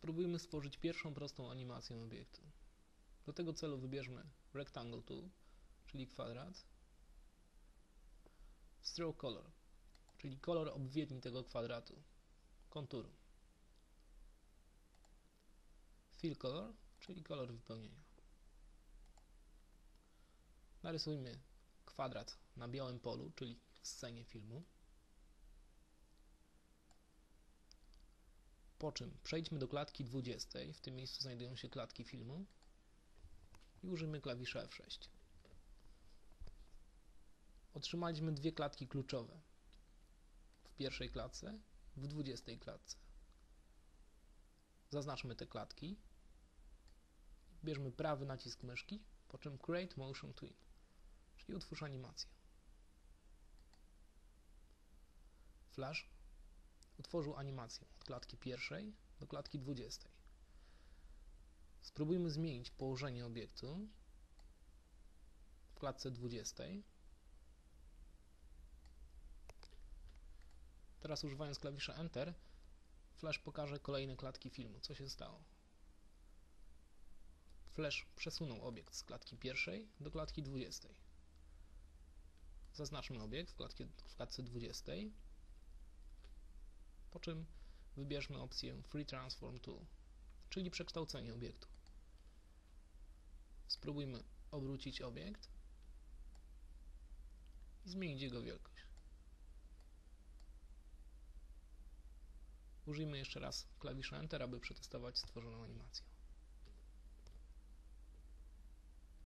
Spróbujmy stworzyć pierwszą prostą animację obiektu. Do tego celu wybierzmy Rectangle Tool, czyli kwadrat, Stroke Color, czyli kolor obwiedni tego kwadratu, konturu, Fill Color, czyli kolor wypełnienia. Narysujmy kwadrat na białym polu, czyli w scenie filmu. Po czym przejdźmy do klatki 20. W tym miejscu znajdują się klatki filmu i użyjmy klawisza F6. Otrzymaliśmy dwie klatki kluczowe. W pierwszej klatce, w 20 klatce. Zaznaczmy te klatki. Bierzmy prawy nacisk myszki, po czym Create Motion Twin, czyli utwórz animację. Flash utworzył animację od klatki pierwszej do klatki 20. Spróbujmy zmienić położenie obiektu w klatce 20. Teraz używając klawisza Enter Flash pokaże kolejne klatki filmu. Co się stało? Flash przesunął obiekt z klatki pierwszej do klatki 20. Zaznaczmy obiekt w, w klatce 20 po czym wybierzmy opcję Free Transform Tool, czyli przekształcenie obiektu. Spróbujmy obrócić obiekt i zmienić jego wielkość. Użyjmy jeszcze raz klawisza Enter, aby przetestować stworzoną animację.